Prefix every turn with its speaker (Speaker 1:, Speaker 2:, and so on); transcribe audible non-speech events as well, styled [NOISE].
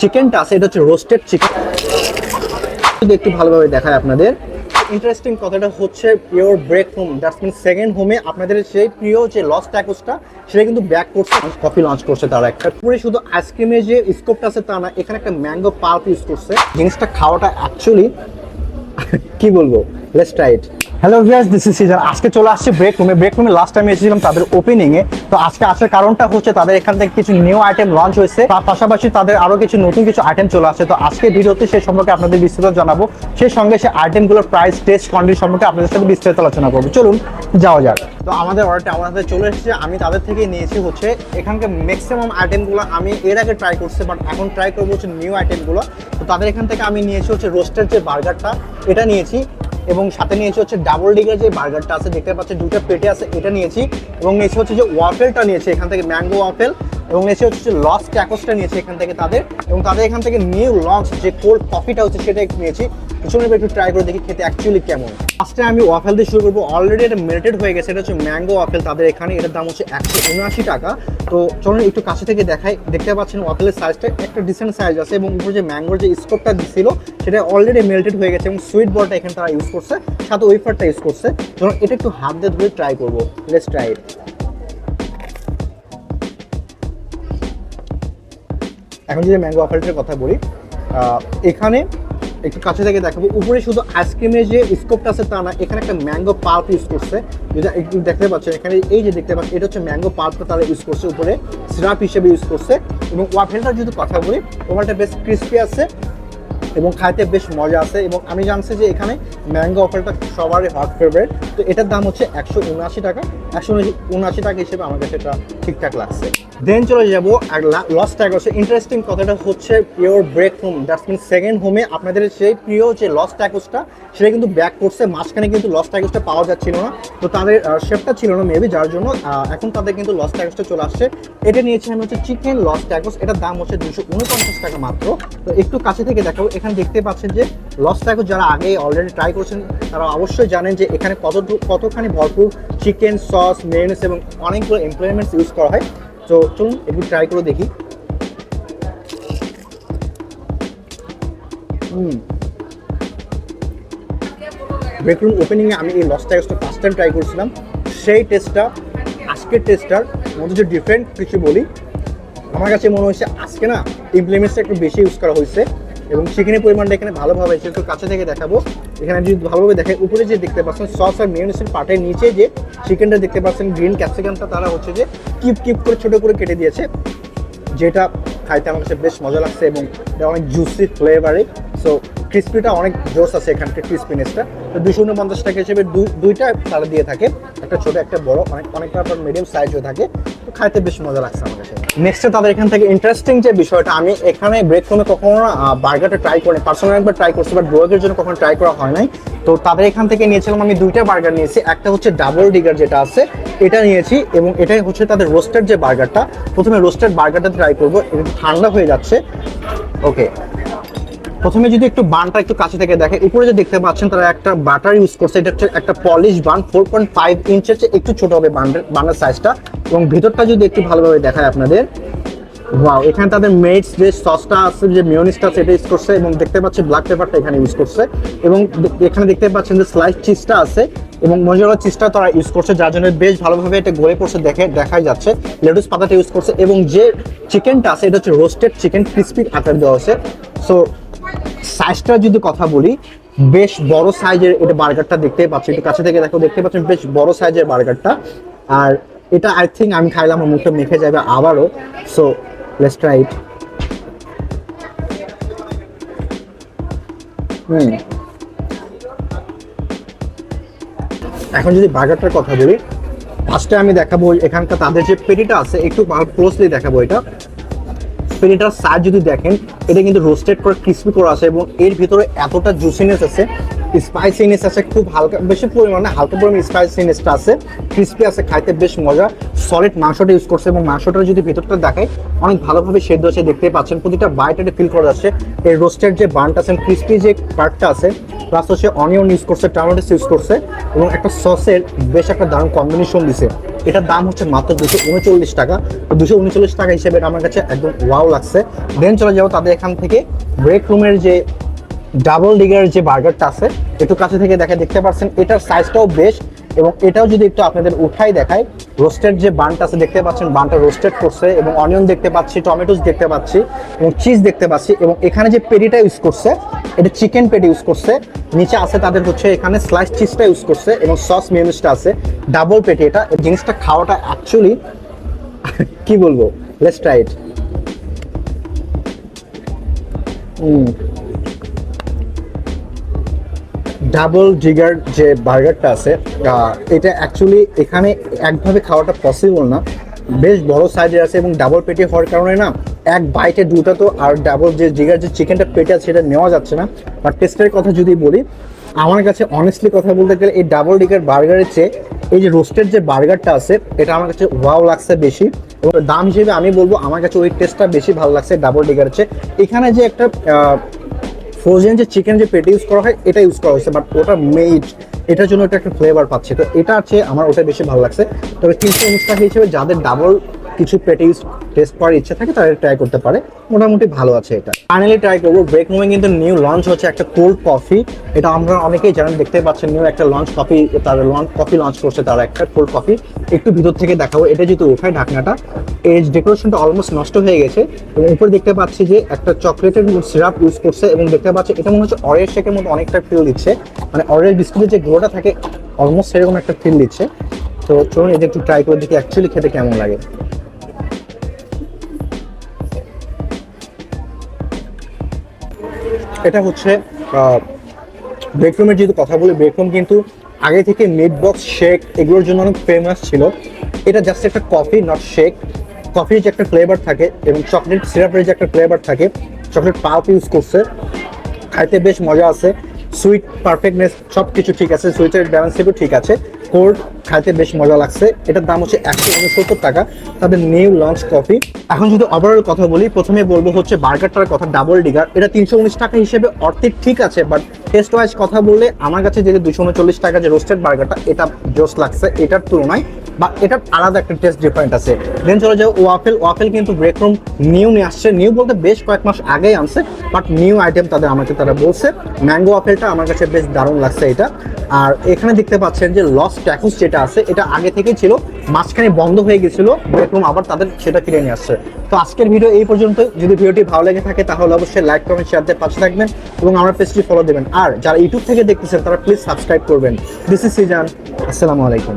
Speaker 1: চিকেনটা আছে, এটা হচ্ছে রোস্টেড চিকেন যদি একটু ভালোভাবে দেখায় আপনাদের। ইন্টারেস্টিং কথাটা হচ্ছে pure break home that's mean second হোমে আপনাদের সেই প্রিয় যে লস ট্যাকোসটা সেটা কিন্তু ব্যাক করছে কফি লঞ্চ করছে তারা একটা। পুরো শুধু আইসক্রিমের যে স্কোপটা আছে তা না, এখানে একটা ম্যাঙ্গো পাল্প ইউজ করছে। জিনিসটা খাওয়াটা অ্যাকচুয়ালি কি বলব? Let's try it hello viewers this is season আজকে চলে আসছে ব্রেক রুমে ব্রেক রুমে লাস্ট টাইম এসেছিলাম তাদের ওপেনিং এ তো আজকে আসার কারণটা হচ্ছে তাদের এখান থেকে কিছু নিউ আইটেম লঞ্চ হয়েছে। তার পাশাপাশি তাদের আরও কিছু নতুন কিছু আইটেম চলে আসছে। তো আজকে ভিডিওতে সেই সম্পর্কে আপনাদের বিস্তারিত জানাব। সেই সঙ্গে সেই আইটেমগুলোর প্রাইস টেস্ট কন্ডিশন সম্পর্কে আপনাদের সাথে বিস্তারিত আলোচনা করব। চলুন, যাওয়া যাক। তো আমাদের অর্ডারটা আমার হাতে চলে এসেছে। আমি তাদের থেকে নিয়েছি হচ্ছে, এখানকার ম্যাক্সিমাম আইটেমগুলো আমি এর আগে ট্রাই করছি বাট এখন ট্রাই করব হচ্ছে নিউ আইটেমগুলো তো তাদের এখান থেকে আমি নিয়েছি হচ্ছে রোস্টের যে বার্গারটা এটা নিয়েছি। এবং সাথে নিয়েছি হচ্ছে ডাবল ডিগের যে বার্গারটা আছে, দেখতে পাচ্ছেন দুটো পেটে আছে, এটা নিয়েছি। এবং নিয়েছি হচ্ছে যে ওয়াফেলটা নিয়েছি, এখান থেকে ম্যাঙ্গো ওয়াফেল এবং এসে হচ্ছে লস ট্যাকোসটা নিয়েছে এখান থেকে তাদের। এবং তাদের এখান থেকে নিউ লঞ্চ যে কোল্ড কফিটা হচ্ছে সেটা একটু নিয়েছি। চলুন একটু ট্রাই করে দেখি খেতে অ্যাকচুয়ালি কেমন। ফার্স্টে আমি ওয়াফেল দিয়ে শুরু করব। অলরেডি এটা মেল্টেড হয়ে গেছে। এটা হচ্ছে ম্যাঙ্গো ওয়াফেল তাদের এখানে। এটার দাম হচ্ছে একশো উনআশি টাকা। তো চলুন একটু কাছে থেকে দেখাই। দেখতে পাচ্ছেন ওয়াফেলের সাইজটা একটা ডিসেন্ট সাইজ আছে এবং উপরে যে ম্যাঙ্গোর যে স্কোপটা দিছিল, সেটা অলরেডি মেল্টেড হয়ে গেছে এবং সুইট বলটা এখানে তারা ইউজ করছে। সাথে ওয়েফারটা ইউজ করছে। চলুন এটা একটু হাত দিয়ে ধরে ট্রাই করব। লেটস ট্রাই ইট এখন যদি ম্যাঙ্গো ওয়াফেলটার কথা বলি এখানে একটু কাছে থেকে দেখাবো। উপরে শুধু আইসক্রিমের যে স্কোপটা আছে তা না, এখানে একটা ম্যাঙ্গো পাল্প ইউজ করছে। যেটা একটু দেখতে পাচ্ছেন এখানে এই যে দেখতে পাচ্ছেন এটা হচ্ছে ম্যাঙ্গো পাল্পটা তারা ইউজ করছে, উপরে সিরাপ হিসেবে ইউজ করছে। এবং ওয়াফেলটার যদি কথা বলি ওভারটা বেশ ক্রিস্পি আছে। এবং খাইতে বেশ মজা আছে এবং আমি জানছি যে এখানে ম্যাঙ্গো অফারটা সবারই হট ফেভারিট তো এটার দাম হচ্ছে একশো উনআশি টাকা। একশো উনআশি টাকা হিসেবে আমার কাছে এটা ঠিকঠাক লাগছে। দেন চলে যাব আর লস ট্যাগ হচ্ছে ইন্টারেস্টিং কথাটা হচ্ছে pure break home that's mean second হোমে আপনাদের সেই প্রিয় যে লস ট্যাকোসটা সেটা কিন্তু ব্যাক করছে। মাঝখানে কিন্তু লস ট্যাকোসটা পাওয়া যাচ্ছিল না। তো তাদের শেপটা ছিল না মেবি যার জন্য এখন তাদের কিন্তু লস ট্যাকোসটা চলে আসছে। এটা নিয়েছি আমি হচ্ছে চিকেন লস ট্যাকোস এটার দাম হচ্ছে দুশো উনপঞ্চাশ টাকা মাত্র। তো একটু কাছে থেকে দেখাবো। এখানে দেখতে পাচ্ছেন যে লস ট্যাকোস যারা আগে অলরেডি ট্রাই করছেন, তারা অবশ্যই জানেন যে এখানে কত কতখানি ভরপুর চিকেন সস মেয়নিস এবং অনেকগুলো এমপ্লয়মেন্টস ইউজ করা হয়। তো চলুন একটু ট্রাই করে দেখি। হুম। ব্রেকরুম ওপেনিংয়ে আমি এই লস ট্যাক্সটা ফার্স্ট টাইম ট্রাই করেছিলাম। সেই টেস্টটা আজকের টেস্টটার মধ্যে যে ডিফারেন্ট কিছু বলি, আমার কাছে মনে হয়েছে আজকে না ইমপ্লিমেন্টসটা একটু বেশি ইউজ করা হয়েছে। এবং চিকেনের পরিমাণটা এখানে ভালোভাবে একটু কাছে থেকে দেখাবো। এখানে যদি ভালোভাবে দেখেন উপরে যে দেখতে পাচ্ছেন সস আর মিউনিসের পাটের নিচে যে চিকেনটা দেখতে পাচ্ছেন গ্রিন ক্যাপসিকামটা তারা হচ্ছে যে কিপ কিপ করে ছোটো করে কেটে দিয়েছে। যেটা খাইতে আমার কাছে বেশ মজা লাগছে এবং অনেক জুসি ফ্লেভারে সো ক্রিস্পিটা অনেক জোস আছে এখানকার ক্রিস্পিনেসটা তো দুশো উনপঞ্চাশ টাকা হিসেবে দুই- দুইটা তারা দিয়ে থাকে। একটা ছোটো, একটা বড়, অনেক, অনেকটা মিডিয়াম সাইজও থাকে। খাইতে বেশ মজা লাগছে আমার কাছে। নেক্সটে তাদের এখান থেকে ইন্টারেস্টিং যে বিষয়টা, আমি এখানে ব্রেক করে কখনো বার্গারটা ট্রাই করি পার্সোনাল একবার ট্রাই করছি বাট ব্রোয়ের জন্য কখনো ট্রাই করা হয় নাই। তো তাদের এখান থেকে নিয়েছিলাম আমি দুইটা বার্গার নিয়েছি। একটা হচ্ছে ডাবল ডিগার যেটা আছে, এটা নিয়েছি এবং এটাই হচ্ছে তাদের রোস্টেড যে বার্গারটা প্রথমে রোস্টেড বার্গারটা ট্রাই করব, এটা ঠান্ডা হয়ে যাচ্ছে। ওকে প্রথমে যদি একটু বানটা একটু কাছে থেকে দেখে, উপরে যে দেখতে পাচ্ছেন তারা একটা বাটার ইউজ করছে, এটা হচ্ছে একটা polish bun four point five ইঞ্চের চেয়ে একটু ছোট হবে বানের বানের সাইজটা এবং ভিতরটা যদি একটু ভালোভাবে দেখায় আপনাদের ওয়াও এখানে তাদের মেটস যে সসটা আছে, যে মিওনিসটা আছে, এটা ইউজ করছে এবং দেখতে পাচ্ছি ব্ল্যাক পেপারটা এখানে ইউজ করছে। এবং এখানে দেখতে পাচ্ছেন যে স্লাইস চিজটা আছে এবং মজুরা চিজটা তারা ইউজ করছে, যার জন্য বেশ ভালোভাবে এটা গড়ে পড়ছে দেখে, দেখাই যাচ্ছে। লেটুস পাতাটা ইউজ করছে এবং যে চিকেনটা আছে, এটা হচ্ছে রোস্টেড চিকেন ক্রিসপি আকার দেওয়া আছে সো সাইজটা যদি কথা বলি, বেশ বড় সাইজের এটা বার্গারটা দেখতে পাচ্ছি। একটু কাছে থেকে দেখো, দেখতে পাচ্ছেন বেশ বড় সাইজের বার্গারটা আর এটা আই থিঙ্ক আমি খাইলাম, আমার মুখে মেখে যাবে আবারও। So let's try it hmm. এখন যদি বার্গারটার কথা বলি ফার্স্টে আমি দেখাবো এখানকার তাদের যে পেটিটা আছে, একটু ক্লোজলি দেখাবো এটা। পেটিটার সাইজ যদি দেখেন, এটা কিন্তু রোস্টেড করে ক্রিসপি করা আছে এবং এর ভিতরে এতটা জুসিনেস আছে স্পাইসিনেস আছে, খুব হালকা, বেশি পরিমাণে হালকা পরিমাণে স্পাইসিনেসটা আছে ক্রিসপি আছে, খাইতে বেশ মজা। সলিড মাংসটা ইউজ করছে এবং মাংসটা যদি ভিতরটা দেখায় অনেক ভালোভাবে সেদ্ধ আছে দেখতে পাচ্ছেন। প্রতিটা বাইটে ফিল করা যাচ্ছে। এই রোস্টেড যে বানটা আছে ক্রিসপি যে পার্টটা আছে প্লাস হচ্ছে অনিয়ন ইউজ করছে টমেটো ইউজ করছে, এবং একটা সসের বেশ একটা দারুণ কম্বিনেশন দিছে। এটার দাম হচ্ছে মাত্র দুশো উনচল্লিশ টাকা। দুশো উনচল্লিশ টাকা হিসেবে এটা আমার কাছে একদম ওয়াও লাগছে। দেন চলে যাব তাদের এখান থেকে ব্রেক রুমের যে ডাবল ডিগার যে বার্গারটা আছে, একটু কাছে থেকে দেখে দেখতে পাচ্ছেন। এটার সাইজটাও বেশ এবং এটাও যদি একটু আপনাদের উঠাই দেখায় রোস্টেড যে বানটা আছে, দেখতে পাচ্ছেন, বানটা রোস্টেড করছে এবং অনিয়ন দেখতে পাচ্ছি টমেটোস দেখতে পাচ্ছি এবং চিজ দেখতে পাচ্ছি এবং এখানে যে পেটিটা ইউজ করছে, এটা চিকেন পেটি ইউজ করছে, নিচে আছে তাদের হচ্ছে এখানে স্লাইস চিজটা ইউজ করছে এবং সস মিউনিসটা আছে ডাবল পেটি এটা জিনিসটা খাওয়াটা অ্যাকচুয়ালি [LAUGHS] কি বলব? লেটস ট্রাই ইট ডাবল জিগার যে বার্গারটা আছে এটা অ্যাকচুয়ালি এখানে একভাবে খাওয়াটা পসিবল না। বেশ বড় সাইজের আছে এবং ডাবল পেটে হওয়ার কারণে না, এক বাইটে দুটো তো আর ডাবল যে জিগার যে চিকেনটা পেটে আছে সেটা নেওয়া যাচ্ছে না। বাট টেস্টের কথা যদি বলি, আমার কাছে অনেস্টলি কথা বলতে গেলে এই ডাবল ডিগার বার্গারের চেয়ে এই যে রোস্টেড যে বার্গারটা আছে, এটা আমার কাছে ওয়াও লাগছে বেশি। এবং দাম হিসেবে আমি বলব, আমার কাছে ওই টেস্টটা বেশি ভালো লাগছে ডাবল ডিগারের চেয়ে। এখানে যে একটা ফ্রোজেন যে চিকেন যে পেটে ইউজ করা হয়, এটা ইউজ করা হয়েছে বাট ওটা মেড এটার জন্য একটা ফ্লেভার পাচ্ছে। তো এটা আছে আমার ওটা বেশি ভালো লাগছে। তবে উনিশ টাকা হিসেবে যাদের ডাবল কিছু পেটে ইউজ টেস্ট করার ইচ্ছা থাকে, তারা ট্রাই করতে পারে। মোটামুটি ভালো আছে এটা। ফাইনালি ট্রাই করব। ব্রেক মুভে কিন্তু নিউ লঞ্চ হচ্ছে একটা কোল্ড কফি এটা আমরা অনেকেই জানেন দেখতে পাচ্ছেন নিউ একটা লঞ্চ কফি তারা লঞ্চ কফি লঞ্চ করছে তারা একটা কোল্ড কফি একটু ভিতর থেকে দেখাবো, এটা যেহেতু ওঠায় ঢাকনাটা, এর ডেকোরেশনটা অলমোস্ট নষ্ট হয়ে গেছে। এবং উপরে দেখতে পাচ্ছি যে একটা চকলেটের সিরাপ ইউজ করছে এবং দেখতে পাচ্ছি এটা মনে হচ্ছে অরেঞ্জ শেকের মতো অনেকটা ফিল দিচ্ছে। মানে অরেঞ্জ বিস্কুটের যে গুঁড়োটা থাকে অলমোস্ট সেরকম একটা ফিল দিচ্ছে। তো চলুন এটা একটু ট্রাই করে দেখি অ্যাকচুয়ালি খেতে কেমন লাগে। এটা হচ্ছে ব্রেকরুমের যেহেতু কথা বলি ব্রেকরুম কিন্তু আগে থেকে মিড বক্স শেক এগুলোর জন্য অনেক ফেমাস ছিল। এটা জাস্ট একটা কফি নট শেক কফির যে একটা ফ্লেভার থাকে এবং চকলেট সিরাপের যে একটা ফ্লেভার থাকে চকলেট পাউপ ইউজ করছে। খাইতে বেশ মজা আছে। সুইট পারফেক্টনেস সব কিছু ঠিক আছে। সুইটের ব্যালেন্সেও ঠিক আছে। কোল্ড খাইতে বেশ মজা লাগছে। এটার দাম হচ্ছে একশো উনসত্তর টাকা। তাদের নিউ লঞ্চ কফি। এখন যদি ওভারঅল কথা বলি, প্রথমে বলব হচ্ছে বার্গারটার কথা ডাবল ডিগার এটা তিনশো উনিশ টাকা হিসেবে অর্থের ঠিক আছে বাট টেস্ট ওয়াইজ কথা বললে আমার কাছে যে দুশো উনচল্লিশ টাকা যে রোস্টেড বার্গারটা এটা জোস লাগছে। এটার তুলনায় বা এটার আলাদা একটা টেস্ট ডিফারেন্ট আছে। দেন চলে যাও ওয়াফেল ওয়াফেল কিন্তু ব্রেকরুম নিউ নিয়ে আসছে। নিউ বলতে বেশ কয়েক মাস আগেই আনছে বাট নিউ আইটেম তাদের আমাকে, তারা বলছে। ম্যাঙ্গো ওয়াফেলটা আমার কাছে বেশ দারুণ লাগছে এটা। আর এখানে দেখতে পাচ্ছেন যে লস ট্যাকুস যেটা আছে, এটা আগে থেকেই ছিল, মাঝখানে বন্ধ হয়ে গেছিল ব্রেকরুম আবার তাদের সেটা ফিরে নিয়ে আসছে। তো আজকের ভিডিও এই পর্যন্ত। যদি ভিডিওটি ভালো লেগে থাকে, তাহলে অবশ্যই লাইক কমেন্ট শেয়ার দিয়ে পাশে থাকবেন এবং আমার পেজটি ফলো দেবেন। আর যারা ইউটিউব থেকে দেখতেছেন, তারা প্লিজ সাবস্ক্রাইব করবেন। দিস ইজ সিজান আসসালামু আলাইকুম